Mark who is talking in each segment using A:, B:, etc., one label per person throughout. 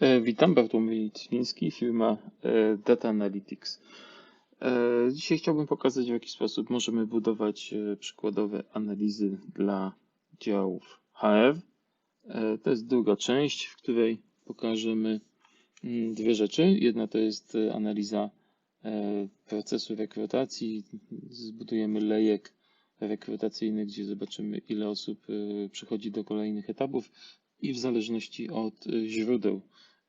A: E, Witam, Bartłomiej Litwiński, firma e, Data Analytics. E, Dzisiaj chciałbym pokazać, w jaki sposób możemy budować przykładowe analizy dla działów HR. To jest druga część, w której pokażemy mm, dwie rzeczy. Jedna to jest analiza procesu rekrutacji. Zbudujemy lejek rekrutacyjny, gdzie zobaczymy, ile osób przechodzi do kolejnych etapów i w zależności od źródeł,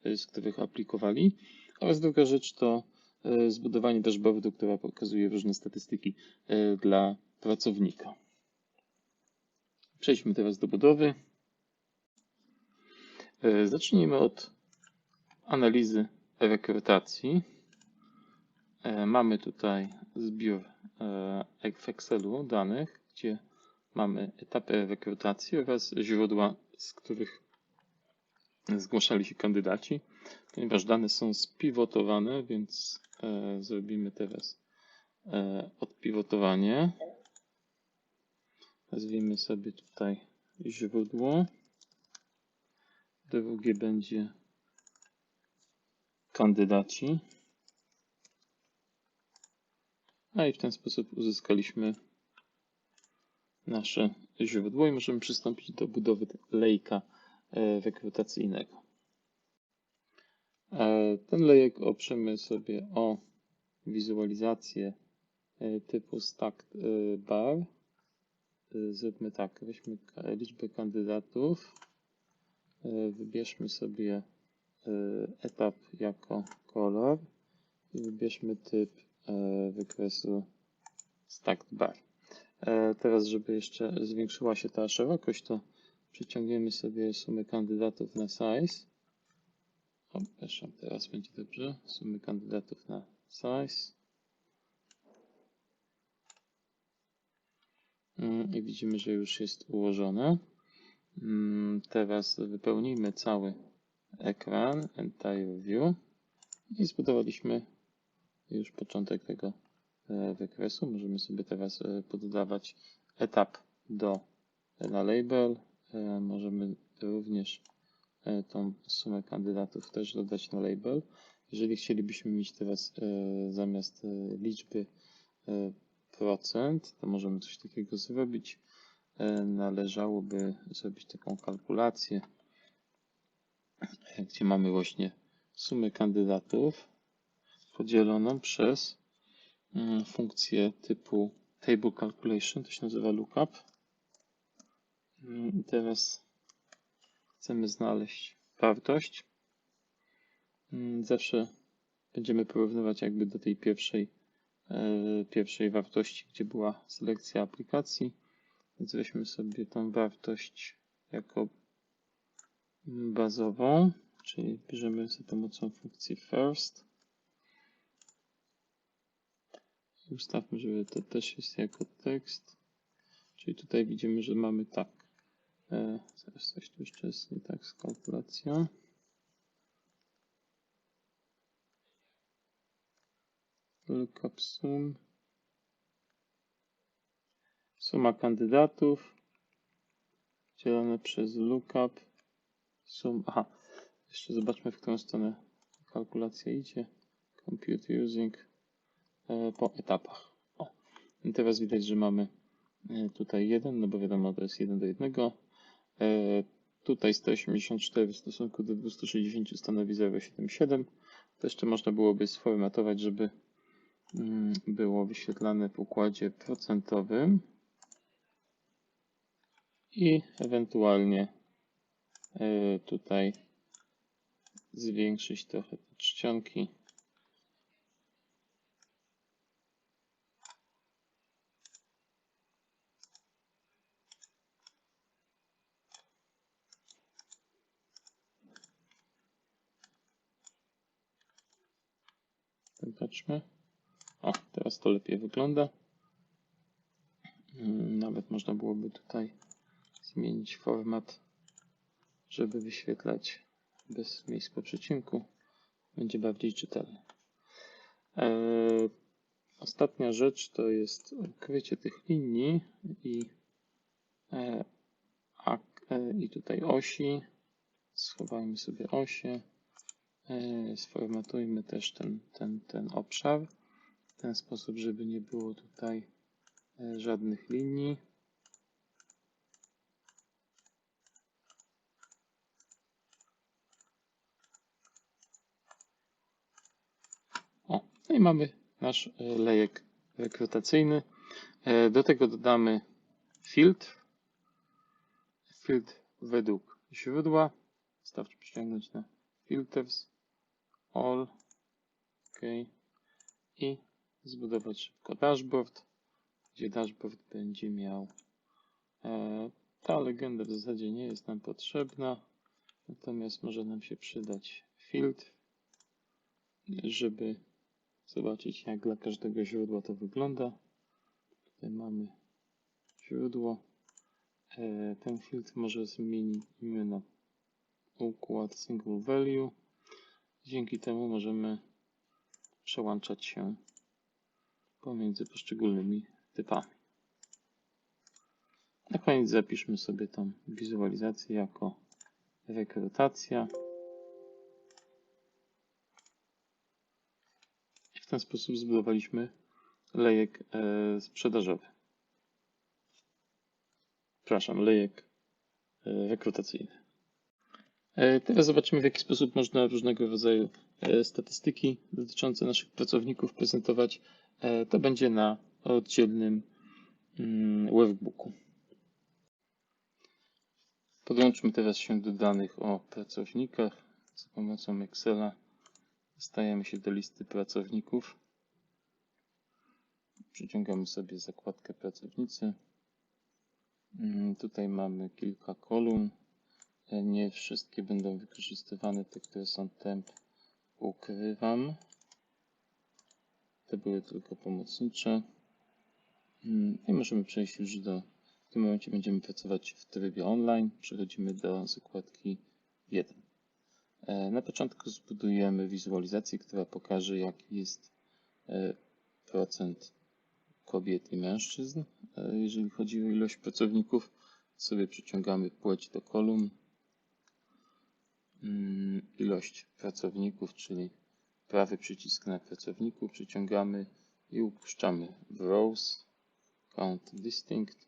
A: z których aplikowali. Oraz druga rzecz to e, zbudowanie dashboardu, która pokazuje różne statystyki e, dla pracownika. Przejdźmy teraz do budowy. Zacznijmy od analizy rekrutacji. Mamy tutaj zbiór w Excelu danych, gdzie mamy etapy rekrutacji oraz źródła, z których zgłaszali się kandydaci. Ponieważ dane są spivotowane, więc e, zrobimy teraz e, odpivotowanie. Nazwijmy sobie tutaj źródło. Drugie będzie kandydaci. A i w ten sposób uzyskaliśmy nasze źródło i możemy przystąpić do budowy lejka rekrutacyjnego. E, Ten lejek oprzemy sobie o wizualizację e, typu stacked e, bar. Zróbmy tak, weźmy liczbę kandydatów, wybierzmy sobie etap jako kolor i wybierzmy typ wykresu stacked bar. Teraz, żeby jeszcze zwiększyła się ta szerokość, to przyciągniemy sobie sumę kandydatów na size. O, przepraszam, teraz będzie dobrze. Sumy kandydatów na size. Mm, I widzimy, że już jest ułożone. Mm, Teraz wypełnijmy cały ekran, entire view. I zbudowaliśmy już początek tego e, wykresu. Możemy sobie teraz e, poddawać etap do na label. E, Możemy również e, tą sumę kandydatów też dodać na label. Jeżeli chcielibyśmy mieć teraz e, zamiast liczby procent, to możemy coś takiego zrobić. Należałoby zrobić taką kalkulację, gdzie mamy właśnie sumę kandydatów podzieloną przez mm, funkcję typu table calculation, to się nazywa lookup. Mm, teraz chcemy znaleźć wartość. Mm, Zawsze będziemy porównywać jakby do tej pierwszej, e, pierwszej wartości, gdzie była selekcja aplikacji. Więc weźmy sobie tą wartość jako bazową, czyli bierzemy za pomocą funkcji first. Ustawmy, żeby to też jest jako tekst. Czyli tutaj widzimy, że mamy tak. E, coś tu jeszcze jest nie tak z kalkulacją. Lookup sum. Suma kandydatów dzielone przez lookup sum. Aha, jeszcze zobaczmy, w którą stronę kalkulacja idzie. Compute using e, po etapach. O. I teraz widać, że mamy e, tutaj 1, no bo wiadomo, to jest 1 do 1. E, Tutaj 184 w stosunku do 260 stanowi 0,77. To jeszcze można byłoby sformatować, żeby mm, było wyświetlane w układzie procentowym i ewentualnie e, tutaj zwiększyć trochę te czcionki. Zobaczmy. O, teraz to lepiej wygląda. Mm, Nawet można byłoby tutaj zmienić format, żeby wyświetlać bez miejsc po przecinku. Będzie bardziej czytelny. Eee, ostatnia rzecz to jest ukrycie tych linii i, e, a, e, i tutaj osi. Schowajmy sobie osie. E, Sformatujmy też ten, ten, ten obszar w ten sposób, żeby nie było tutaj e, żadnych linii. O, no i mamy nasz e, lejek rekrutacyjny. Do tego dodamy filtr. Filtr według źródła. Wystarczy przyciągnąć na filters, all, ok i zbudować szybko dashboard, gdzie dashboard będzie miał e, ta legenda w zasadzie nie jest nam potrzebna, natomiast może nam się przydać filtr, żeby zobaczyć jak dla każdego źródła to wygląda. Tutaj mamy źródło. E, ten filtr może zmienimy na układ single value. Dzięki temu możemy przełączać się pomiędzy poszczególnymi typami. Na koniec zapiszmy sobie tą wizualizację jako rekrutacja. W ten sposób zbudowaliśmy lejek e, sprzedażowy. Przepraszam, lejek e, rekrutacyjny. E, Teraz zobaczymy, w jaki sposób można różnego rodzaju e, statystyki dotyczące naszych pracowników prezentować. E, To będzie na oddzielnym mm, workbooku. Podłączmy teraz się do danych o pracownikach. Za pomocą Excela stajemy się do listy pracowników. Przyciągamy sobie zakładkę pracownicy. Mm, Tutaj mamy kilka kolumn. Nie wszystkie będą wykorzystywane, te, które są temp ukrywam. Te były tylko pomocnicze. Mm, I możemy przejść już do, w tym momencie będziemy pracować w trybie online. Przechodzimy do zakładki 1. E, Na początku zbudujemy wizualizację, która pokaże jaki jest e, procent kobiet i mężczyzn. E, Jeżeli chodzi o ilość pracowników, sobie przyciągamy płeć do kolumn. Mm, Ilość pracowników, czyli prawy przycisk na pracowników, przyciągamy i upuszczamy w rows, count distinct.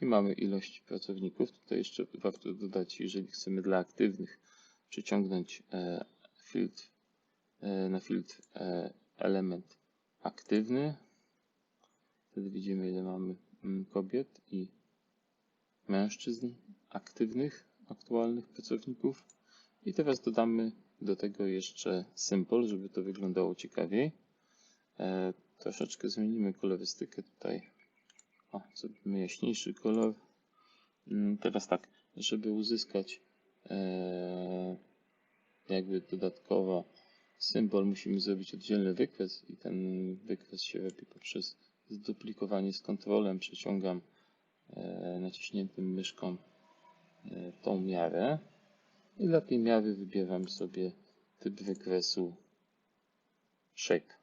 A: I mamy ilość pracowników. Tutaj jeszcze warto dodać, jeżeli chcemy dla aktywnych przyciągnąć e, filtr, e, na filtr e, element aktywny, wtedy widzimy ile mamy mm, kobiet i mężczyzn aktywnych, aktualnych pracowników. I teraz dodamy do tego jeszcze symbol, żeby to wyglądało ciekawiej. E, troszeczkę zmienimy kolorystykę tutaj. O, zrobimy jaśniejszy kolor. Mm, Teraz tak, żeby uzyskać e, jakby dodatkowo symbol, musimy zrobić oddzielny wykres i ten wykres się robi poprzez zduplikowanie z kontrolem. Przeciągam e, naciśniętym myszką tą miarę i dla tej miary wybieram sobie typ wykresu shape.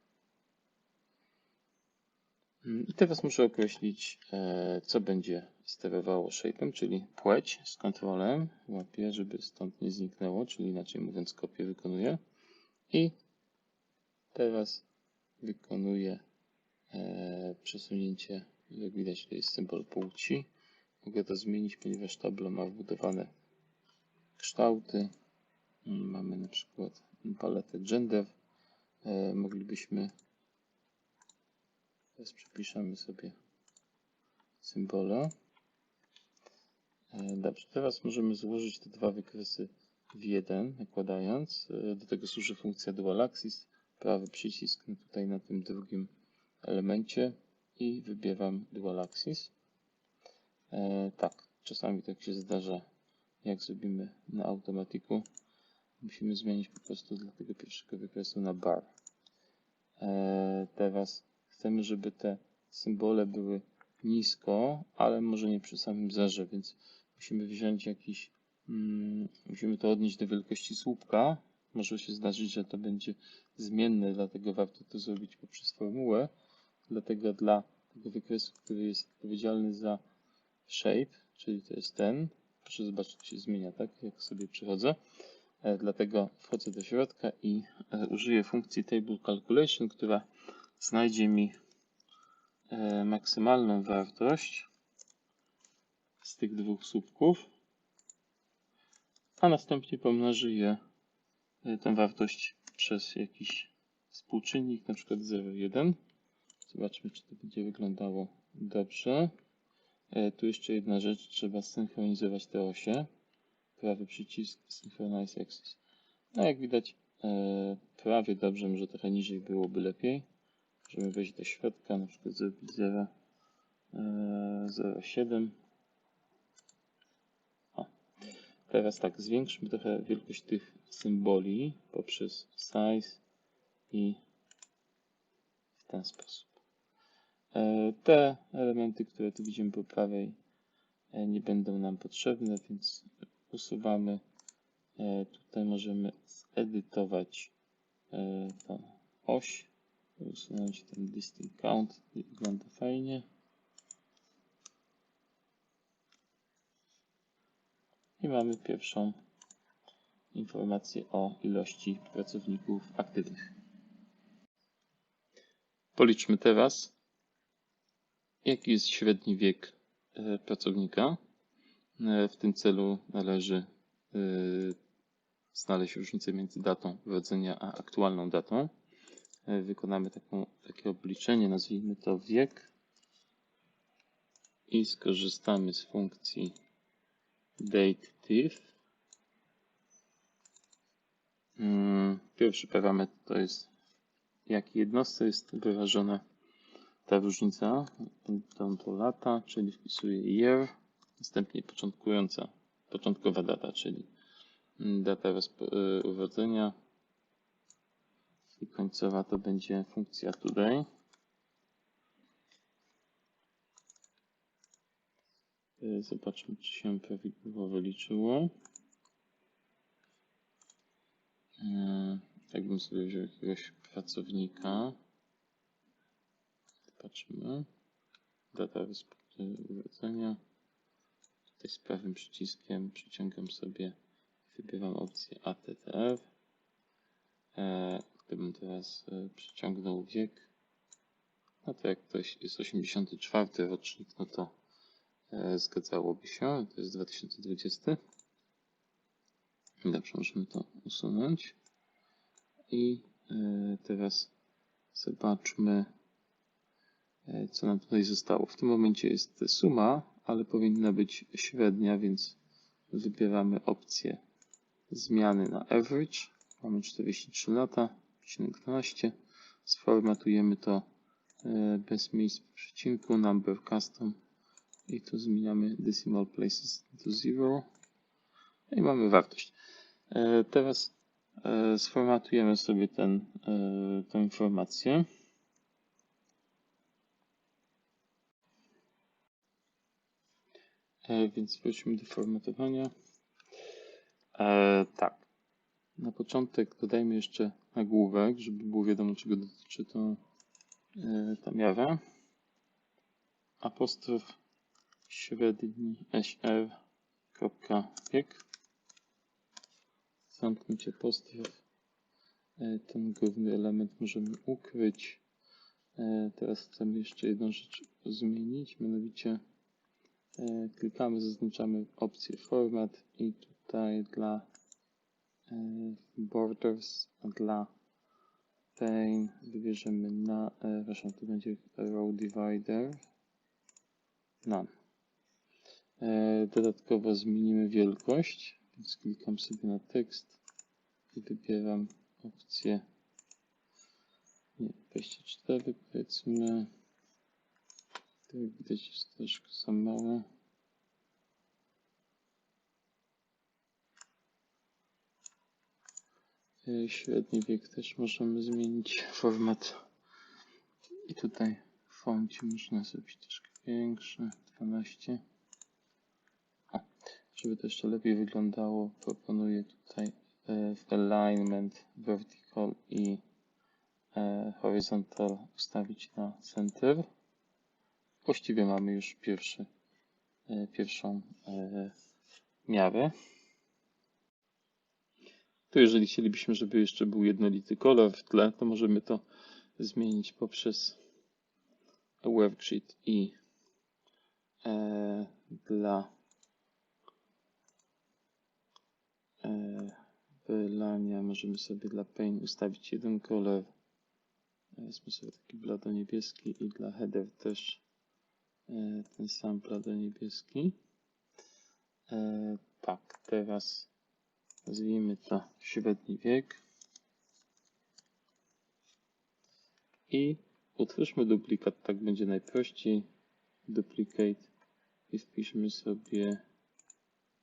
A: Mm, I teraz muszę określić, e, co będzie sterowało shape'em, czyli płeć z kontrolem. Łapię, żeby stąd nie zniknęło, czyli inaczej mówiąc kopię wykonuję. I teraz wykonuję e, przesunięcie, jak widać to jest symbol płci. Mogę to zmienić, ponieważ tablo ma wbudowane kształty. Mamy na przykład paletę gender. E, Moglibyśmy Teraz przypiszemy sobie symbole. E, Dobrze, teraz możemy złożyć te dwa wykresy w jeden, nakładając. E, Do tego służy funkcja dual axis. Prawy przycisk tutaj na tym drugim elemencie i wybieram dual axis. E, tak, czasami tak się zdarza, jak zrobimy na automatiku. Musimy zmienić po prostu dla tego pierwszego wykresu na bar. E, teraz chcemy, żeby te symbole były nisko, ale może nie przy samym zerze, więc musimy wziąć jakiś, mm, musimy to odnieść do wielkości słupka. Może się zdarzyć, że to będzie zmienne, dlatego warto to zrobić poprzez formułę. Dlatego dla tego wykresu, który jest odpowiedzialny za shape, czyli to jest ten, proszę zobaczyć, jak się zmienia, tak, jak sobie przechodzę. E, Dlatego wchodzę do środka i e, użyję funkcji Table Calculation, która znajdzie mi e, maksymalną wartość z tych dwóch słupków, a następnie pomnoży je, tę wartość przez jakiś współczynnik, na przykład 0,1. Zobaczmy, czy to będzie wyglądało dobrze. E, Tu jeszcze jedna rzecz, trzeba synchronizować te osie. Prawy przycisk Synchronize Axis. No jak widać, e, prawie dobrze, może trochę niżej byłoby lepiej. Możemy wejść do środka, na przykład zrobić 0, e, 0,7. O. Teraz tak, zwiększmy trochę wielkość tych symboli poprzez size i w ten sposób. E, Te elementy, które tu widzimy po prawej, e, nie będą nam potrzebne, więc usuwamy. E, Tutaj możemy zedytować tą oś, usunąć ten distinct count, wygląda fajnie. I mamy pierwszą informację o ilości pracowników aktywnych. Policzmy teraz, jaki jest średni wiek e, pracownika. E, W tym celu należy e, znaleźć różnicę między datą urodzenia a aktualną datą. Wykonamy taką, takie obliczenie, nazwijmy to wiek i skorzystamy z funkcji dateTiff. Mm, Pierwszy parametr to jest w jednostce jest wyrażona ta różnica. Będą to lata, czyli wpisuję year, następnie początkująca, początkowa data, czyli data y, urodzenia i końcowa to będzie funkcja today. Y, Zobaczmy, czy się prawidłowo wyliczyło. Jakbym sobie wziął jakiegoś pracownika. Patrzymy. Data y, urodzenia. Tutaj z prawym przyciskiem przyciągam sobie, wybieram opcję ATTR. E, gdybym teraz e, przyciągnął wiek, no to jak ktoś jest 84 rocznik, no to e, zgadzałoby się. To jest 2020. Dobrze, możemy to usunąć. I e, teraz zobaczmy, e, co nam tutaj zostało. W tym momencie jest suma, ale powinna być średnia, więc wybieramy opcję zmiany na average. Mamy 43 lata, 12. Sformatujemy to e, bez miejsc przecinku, number custom i tu zmieniamy decimal places to 0 i mamy wartość. E, Teraz e, sformatujemy sobie ten, e, tę informację. Więc wróćmy do formatowania. E, tak. Na początek dodajmy jeszcze nagłówek, żeby było wiadomo, czego dotyczy to, e, ta miara. Apostrof średni SR kropka wiek. Zamknąć apostrof. E, Ten główny element możemy ukryć. E, Teraz chcemy jeszcze jedną rzecz zmienić, mianowicie e, klikamy, zaznaczamy opcję format i tutaj dla e, borders, a dla pane wybierzemy na, e, przepraszam, to będzie row divider, none. E, Dodatkowo zmienimy wielkość, więc klikam sobie na tekst i wybieram opcję nie, 24 powiedzmy. To jak widać jest troszkę za małe. E, Średni wiek też możemy zmienić format. I tutaj foncie można zrobić troszkę większy, 12. O, żeby to jeszcze lepiej wyglądało, proponuję tutaj e, w alignment vertical i e, horizontal ustawić na center. Właściwie mamy już pierwszy, e, pierwszą e, miarę. To jeżeli chcielibyśmy, żeby jeszcze był jednolity kolor w tle, to możemy to zmienić poprzez worksheet i e, dla e, wylania możemy sobie dla pane ustawić jeden kolor. Weźmy sobie taki blado-niebieski i dla header też e, ten sam blado-niebieski. E, tak, teraz nazwijmy to średni wiek. I utwórzmy duplikat, tak będzie najprościej. Duplicate i wpiszmy sobie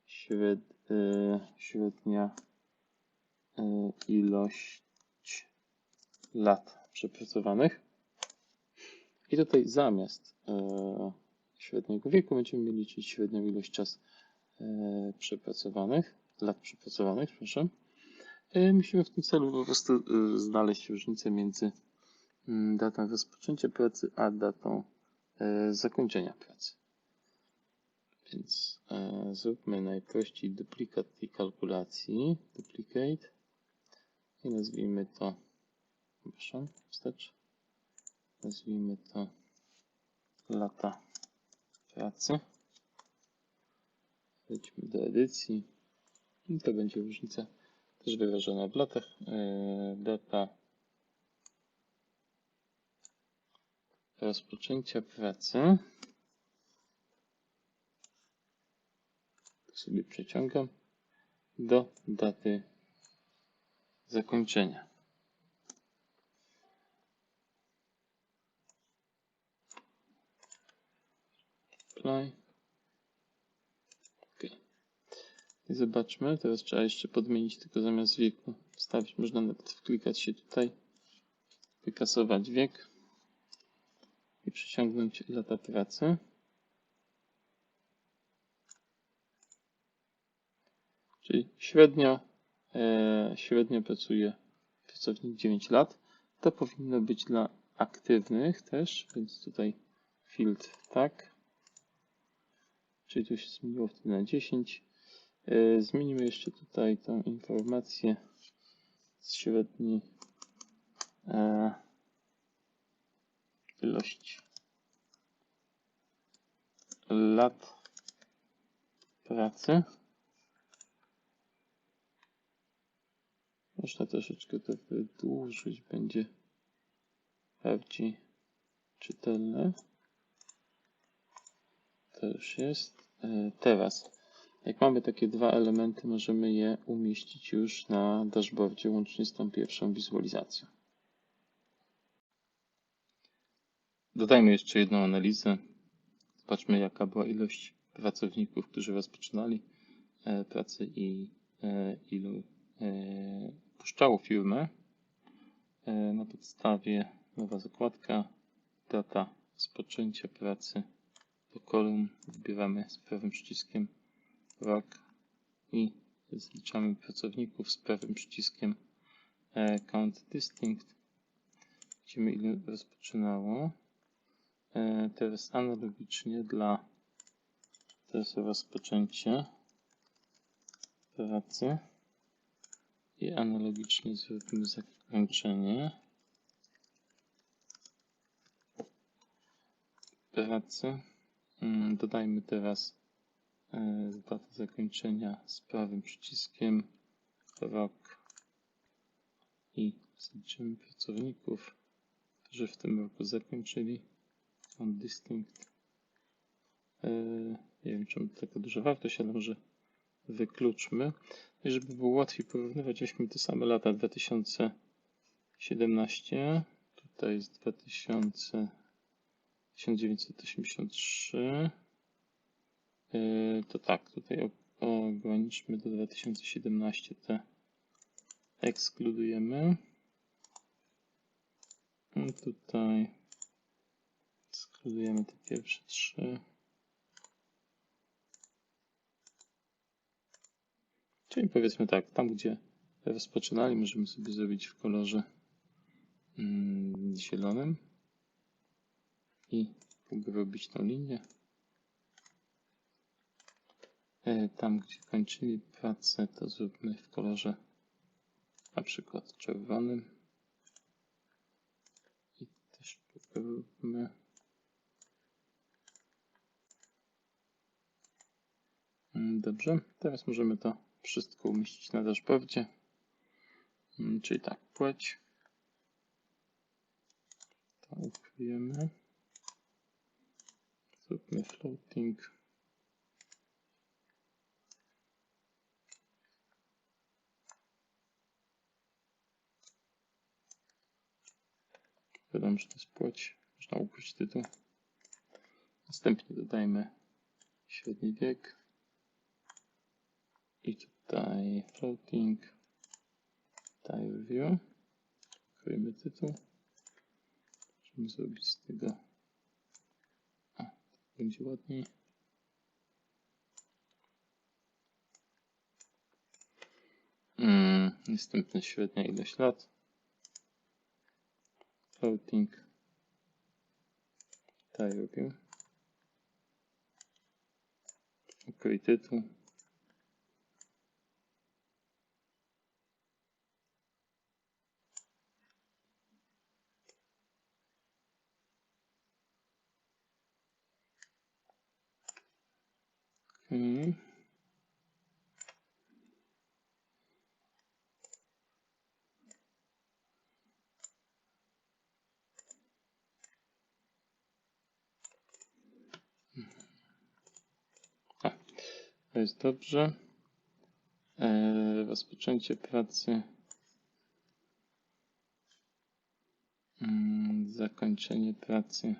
A: śred, e, średnia e, ilość lat przepracowanych. I tutaj zamiast e, średniego wieku będziemy liczyć średnią ilość czas e, przepracowanych, lat przepracowanych, proszę. E, musimy w tym celu po prostu znaleźć różnicę między mm, datą rozpoczęcia pracy a datą zakończenia pracy. Więc zróbmy najprościej duplikat tej kalkulacji. Duplicate. I nazwijmy to, proszę, wstecz. Nazwijmy to lata pracy. Wejdźmy do edycji. I to będzie różnica też wyrażona w latach. E, data rozpoczęcia pracy. To sobie przeciągam do daty zakończenia. Apply. OK. I zobaczmy, teraz trzeba jeszcze podmienić tylko zamiast wieku. Wstawić, można nawet wklikać się tutaj, wykasować wiek i przyciągnąć lata pracy. Czyli średnio, e, średnio pracuje pracownik 9 lat. To powinno być dla aktywnych też, więc tutaj filtr tak. Czyli tu się zmieniło wtedy na 10. E, zmienimy jeszcze tutaj tą informację z średniej e, ilość lat pracy. Można troszeczkę to wydłużyć, będzie bardziej czytelne. To już jest. E, Teraz, jak mamy takie dwa elementy, możemy je umieścić już na dashboardzie łącznie z tą pierwszą wizualizacją. Dodajmy jeszcze jedną analizę. Zobaczmy, jaka była ilość pracowników, którzy rozpoczynali e, pracę i e, ilu puszczało firmę. Na podstawie nowa zakładka, data rozpoczęcia pracy do kolumn wybieramy z prawym przyciskiem rok i zliczamy pracowników z prawym przyciskiem count distinct. Widzimy ile rozpoczynało. Teraz analogicznie dla teraz rozpoczęcia pracy i analogicznie zrobimy zakończenie pracy. Dodajmy teraz datę zakończenia z prawym przyciskiem rok i zliczymy pracowników, którzy w tym roku zakończyli. On distinct. Nie wiem, czemu taka duża wartość, ale może wykluczmy. I żeby było łatwiej porównywać, weźmy te same lata 2017. Tutaj jest 2000, 1983. To tak, tutaj ograniczmy do 2017 te ekskludujemy. I tutaj ekskludujemy te pierwsze trzy. Czyli powiedzmy tak, tam gdzie rozpoczynali, możemy sobie zrobić w kolorze mm, zielonym i robić tą linię. E, tam, gdzie kończyli pracę, to zróbmy w kolorze na przykład czerwonym. I też popróbmy. Mm, Dobrze, teraz możemy to wszystko umieścić na dashboardzie. Mm, Czyli tak, płeć. To ukryjemy. Zróbmy floating. Wiadomo, że to jest płeć. Można ukryć tytuł. Następnie dodajmy średni wiek. I tutaj floating. Tile view. Ukryjmy tytuł. Możemy zrobić z tego. Tak będzie ładniej. Mm, następna średnia ilość lat. Floating. Tile view. Ukryj tytuł. A, to jest dobrze. E, rozpoczęcie pracy. Mm, zakończenie pracy.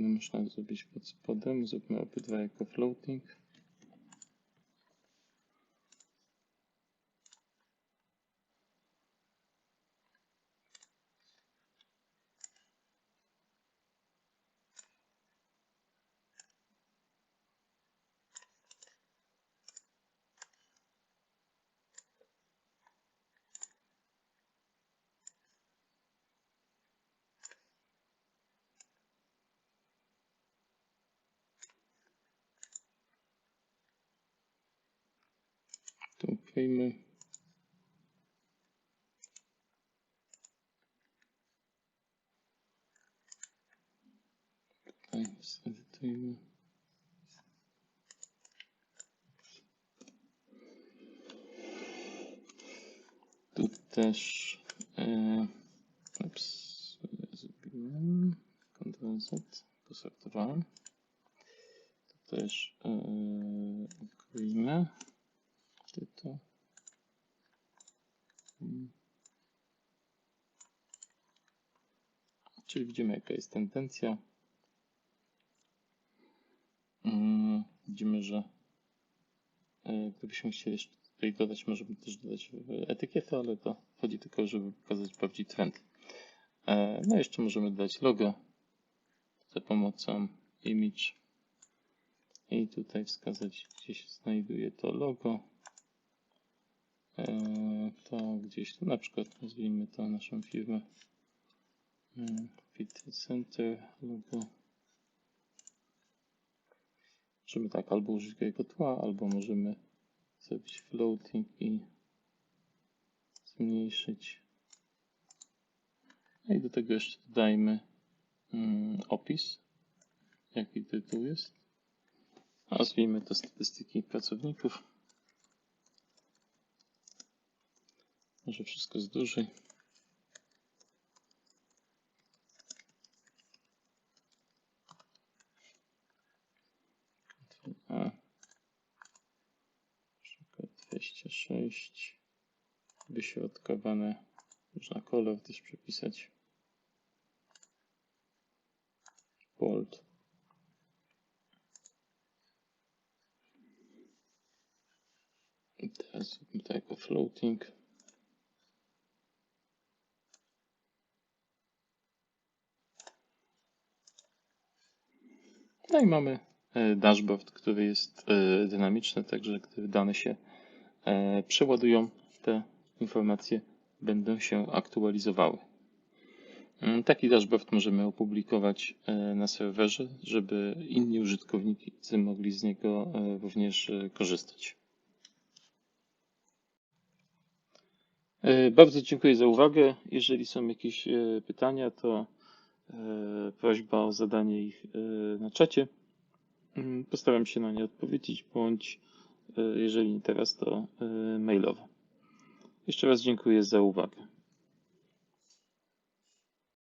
A: No, można zrobić pod spodem. Zróbmy obydwa jako floating. Tu ukryjmy. Tutaj zedytujmy. Tu też e, zrobiłem Ctrl Z, posortowałem. Tu też e, tytuł. Mm. Czyli widzimy jaka jest tendencja. Mm, Widzimy, że e, gdybyśmy chcieli jeszcze tutaj dodać, możemy też dodać etykietę, ale to chodzi tylko, żeby pokazać bardziej trend. E, No jeszcze możemy dodać logo za pomocą image i tutaj wskazać, gdzie się znajduje to logo. E, To gdzieś tu, na przykład nazwijmy to naszą firmę e, Fit Center logo. Możemy tak albo użyć go jako tła, albo możemy zrobić floating i zmniejszyć. No i do tego jeszcze dodajmy mm, opis, jaki tytuł jest. Nazwijmy to statystyki pracowników. Może wszystko z dużej. A. Przykład 26. Wyśrodkowane. Można kolor też przepisać. Bold. I teraz zróbmy to jako floating. No i mamy e, dashboard, który jest e, dynamiczny, także gdy dane się e, przeładują, te informacje będą się aktualizowały. Mm, Taki dashboard możemy opublikować na serwerze, żeby inni użytkownicy mogli z niego również korzystać. Bardzo dziękuję za uwagę. Jeżeli są jakieś pytania, to prośba o zadanie ich e, na czacie. Mm, Postaram się na nie odpowiedzieć, bądź e, jeżeli nie teraz, to e, mailowo. Jeszcze raz dziękuję za uwagę.